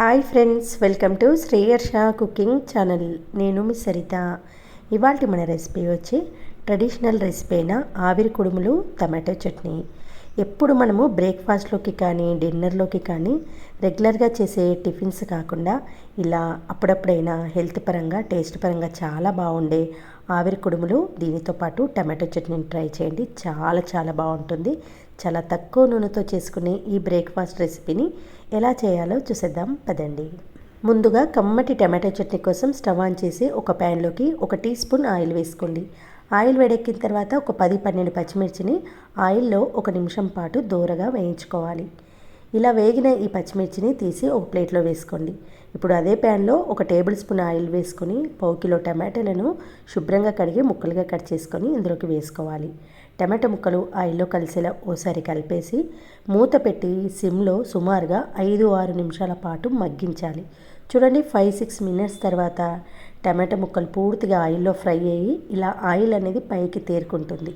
Hi friends welcome to Shreyarsha cooking channel నేను మీ సరిత. ఇవాళ మన రెసిపీ వచ్చి ట్రెడిషనల్ రెసిపీ అయిన ఆవిరి కుడుములు టమాటో చట్నీ. ఎప్పుడు మనము బ్రేక్ఫాస్ట్లోకి కానీ డిన్నర్లోకి కానీ రెగ్యులర్గా చేసే టిఫిన్స్ కాకుండా ఇలా అప్పుడప్పుడైనా హెల్త్ పరంగా టేస్ట్ పరంగా చాలా బాగుండే ఆవిరి కుడుములు దీనితో పాటు టమాటో చట్నీని ట్రై చేయండి. చాలా చాలా బాగుంటుంది. చాలా తక్కువ నూనెతో చేసుకునే ఈ బ్రేక్ఫాస్ట్ రెసిపీని ఎలా చేయాలో చూసేద్దాం పదండి. ముందుగా కమ్మటి టమాటో చట్నీ కోసం స్టవ్ ఆన్ చేసి ఒక ప్యాన్లోకి ఒక టీ స్పూన్ ఆయిల్ వేసుకోండి. ఆయిల్ వేడెక్కిన తర్వాత ఒక పది పన్నెండు పచ్చిమిర్చిని ఆయిల్లో ఒక నిమిషం పాటు దూరగా వేయించుకోవాలి. ఇలా వేగిన ఈ పచ్చిమిర్చిని తీసి ఒక ప్లేట్లో వేసుకోండి. ఇప్పుడు అదే ప్యాన్లో ఒక టేబుల్ స్పూన్ ఆయిల్ వేసుకొని పావు కిలో టమాటాలను శుభ్రంగా కడిగి ముక్కలుగా కట్ చేసుకొని ఇందులోకి వేసుకోవాలి. టమాటా ముక్కలు ఆయిల్లో కలిసేలా ఓసారి కలిపేసి మూత పెట్టి సిమ్లో సుమారుగా ఐదు ఆరు నిమిషాల పాటు మగ్గించాలి. చూడండి ఫైవ్ సిక్స్ మినిట్స్ తర్వాత టమాటా ముక్కలు పూర్తిగా ఆయిల్లో ఫ్రై అయ్యి ఇలా ఆయిల్ అనేది పైకి తేరుకుంటుంది.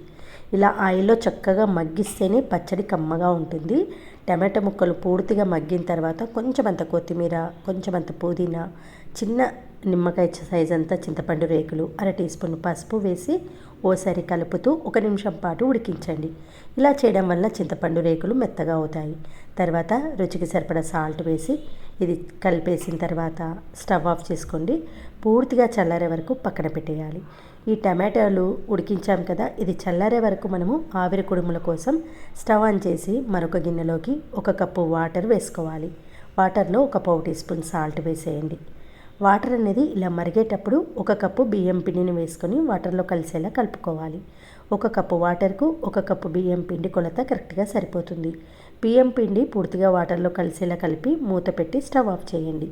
ఇలా ఆయిల్లో చక్కగా మగ్గిస్తేనే పచ్చడి కమ్మగా ఉంటుంది. టమాటా ముక్కలు పూర్తిగా మగ్గిన తర్వాత కొంచెం అంత కొత్తిమీర కొంచెం అంత పుదీనా చిన్న నిమ్మకాయ సైజ్ అంతా చింతపండు రేకులు అర టీ స్పూన్ పసుపు వేసి ఓసారి కలుపుతూ ఒక నిమిషం పాటు ఉడికించండి. ఇలా చేయడం వల్ల చింతపండు రేకులు మెత్తగా అవుతాయి. తర్వాత రుచికి సరిపడా సాల్ట్ వేసి ఇది కలిపేసిన తర్వాత స్టవ్ ఆఫ్ చేసుకోండి. పూర్తిగా చల్లారే వరకు పక్కన పెట్టేయాలి. ఈ టమాటాలు ఉడికించాం కదా ఇది చల్లారే వరకు మనము ఆవిరి కుడుముల కోసం స్టవ్ ఆన్ చేసి మరొక గిన్నెలోకి ఒక కప్పు వాటర్ వేసుకోవాలి. వాటర్లో ఒక పావు టీ స్పూన్ సాల్ట్ వేసేయండి. వాటర్ అనేది ఇలా మరిగేటప్పుడు ఒక కప్పు బియ్యం పిండిని వేసుకొని వాటర్లో కలిసేలా కలుపుకోవాలి. ఒక కప్పు వాటర్కు ఒక కప్పు బియ్యం పిండి కొలత కరెక్ట్గా సరిపోతుంది. బియ్యం పిండి పూర్తిగా వాటర్లో కలిసేలా కలిపి మూత పెట్టి స్టవ్ ఆఫ్ చేయండి.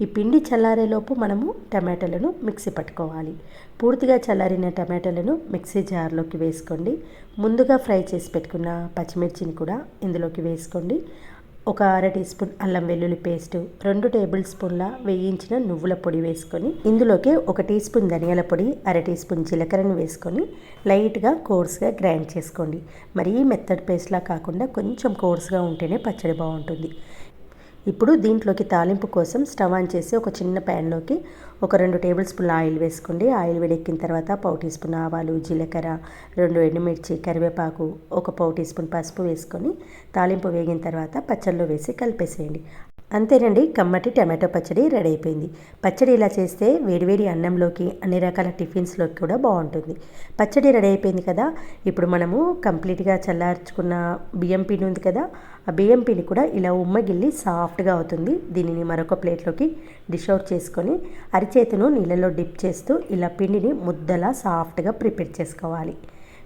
ఈ పిండి చల్లారేలోపు మనము టమాటాలను మిక్సీ పట్టుకోవాలి. పూర్తిగా చల్లారిన టమాటాలను మిక్సీ జార్లోకి వేసుకోండి. ముందుగా ఫ్రై చేసి పెట్టుకున్న పచ్చిమిర్చిని కూడా ఇందులోకి వేసుకోండి. ఒక అర టీ స్పూన్ అల్లం వెల్లుల్లి పేస్ట్ రెండు టేబుల్ స్పూన్ల వేయించిన నువ్వుల పొడి వేసుకొని ఇందులోకి ఒక టీ స్పూన్ ధనియాల పొడి అర టీ స్పూన్ జీలకర్రను వేసుకొని లైట్గా కోర్స్గా గ్రైండ్ చేసుకోండి. మరీ మెత్తడి పేస్ట్లా కాకుండా కొంచెం కోర్స్గా ఉంటేనే పచ్చడి బాగుంటుంది. ఇప్పుడు దీంట్లోకి తాలింపు కోసం స్టవ్ ఆన్ చేసి ఒక చిన్న ప్యాన్లోకి ఒక రెండు టేబుల్ స్పూన్ల ఆయిల్ వేసుకోండి. ఆయిల్ వేడెక్కిన తర్వాత పావు టీ స్పూన్ ఆవాలు జీలకర్ర రెండు ఎండుమిర్చి కరివేపాకు ఒక పావు టీ స్పూన్ పసుపు వేసుకొని తాలింపు వేగిన తర్వాత పచ్చళ్ళు వేసి కలిపేసేయండి. అంతేనండి కమ్మటి టమాటో పచ్చడి రెడీ అయిపోయింది పచ్చడి ఇలా చేస్తే వేడివేడి అన్నంలోకి అన్ని రకాల టిఫిన్స్లోకి కూడా బాగుంటుంది. పచ్చడి రెడీ అయిపోయింది కదా ఇప్పుడు మనము కంప్లీట్గా చల్లార్చుకున్న బియ్యం పిండి ఉంది కదా ఆ బియ్యం పిండి కూడా ఇలా ఉమ్మగిల్లి సాఫ్ట్గా అవుతుంది. దీనిని మరొక ప్లేట్లోకి డిష్ అవుట్ చేసుకొని అరిచేతును నీళ్ళలో డిప్ చేస్తూ ఇలా పిండిని ముద్దలా సాఫ్ట్గా ప్రిపేర్ చేసుకోవాలి.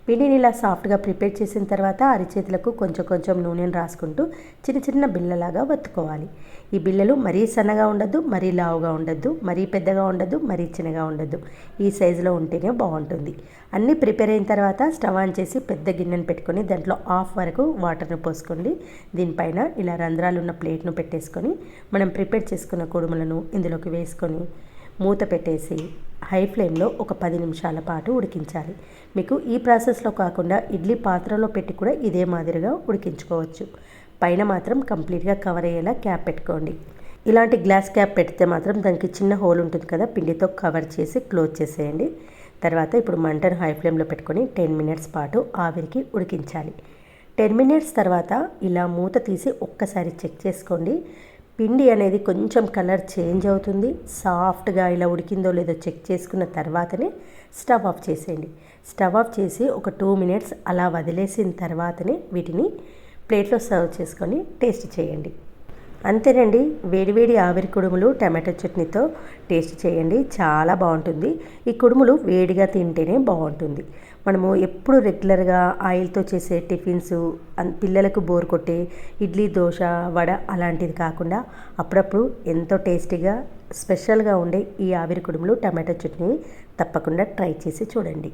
పిండిని ఇలా సాఫ్ట్గా ప్రిపేర్ చేసిన తర్వాత అరిచేతులకు కొంచెం కొంచెం నూనెను రాసుకుంటూ చిన్న చిన్న బిల్లలాగా వత్తుకోవాలి. ఈ బిల్లలు మరీ సన్నగా ఉండద్దు మరీ లావుగా ఉండద్దు మరీ పెద్దగా ఉండద్దు మరీ చిన్నగా ఉండద్దు. ఈ సైజులో ఉంటేనే బాగుంటుంది. అన్నీ ప్రిపేర్ అయిన తర్వాత స్టవ్ ఆన్ చేసి పెద్ద గిన్నెను పెట్టుకొని దాంట్లో హాఫ్ వరకు వాటర్ను పోసుకోండి. దీనిపైన ఇలా రంధ్రాలు ఉన్న ప్లేట్ను పెట్టేసుకొని మనం ప్రిపేర్ చేసుకున్న కుడుములను ఇందులోకి వేసుకొని మూత పెట్టేసి హై ఫ్లేమ్లో ఒక పది నిమిషాల పాటు ఉడికించాలి. మీకు ఈ ప్రాసెస్లో కాకుండా ఇడ్లీ పాత్రలో పెట్టి కూడా ఇదే మాదిరిగా ఉడికించుకోవచ్చు. పైన మాత్రం కంప్లీట్గా కవర్ అయ్యేలా క్యాప్ పెట్టుకోండి. ఇలాంటి గ్లాస్ క్యాప్ పెడితే మాత్రం దానికి చిన్న హోల్ ఉంటుంది కదా పిండితో కవర్ చేసి క్లోజ్ చేసేయండి. తర్వాత ఇప్పుడు మంటను హై ఫ్లేమ్లో పెట్టుకొని టెన్ మినిట్స్ పాటు ఆవిరికి ఉడికించాలి. టెన్ మినిట్స్ తర్వాత ఇలా మూత తీసి ఒక్కసారి చెక్ చేసుకోండి. పిండి అనేది కొంచెం కలర్ చేంజ్ అవుతుంది. సాఫ్ట్గా ఇలా ఉడికిందో లేదో చెక్ చేసుకున్న తర్వాతనే స్టవ్ ఆఫ్ చేసేయండి. స్టవ్ ఆఫ్ చేసి ఒక టూ మినిట్స్ అలా వదిలేసిన తర్వాతనే వీటిని ప్లేట్లో సర్వ్ చేసుకొని టేస్ట్ చేయండి. అంతేనండి. వేడివేడి ఆవిరి కుడుములు టమాటో చట్నీతో టేస్ట్ చేయండి. చాలా బాగుంటుంది. ఈ కుడుములు వేడిగా తింటేనే బాగుంటుంది. మనము ఎప్పుడు రెగ్యులర్గా ఆయిల్తో చేసే టిఫిన్స్ పిల్లలకు బోర్ కొట్టే ఇడ్లీ దోశ వడ అలాంటిది కాకుండా అప్పుడప్పుడు ఎంతో టేస్టీగా స్పెషల్గా ఉండే ఈ ఆవిరి కుడుములు టమాటో చట్నీ తప్పకుండా ట్రై చేసి చూడండి.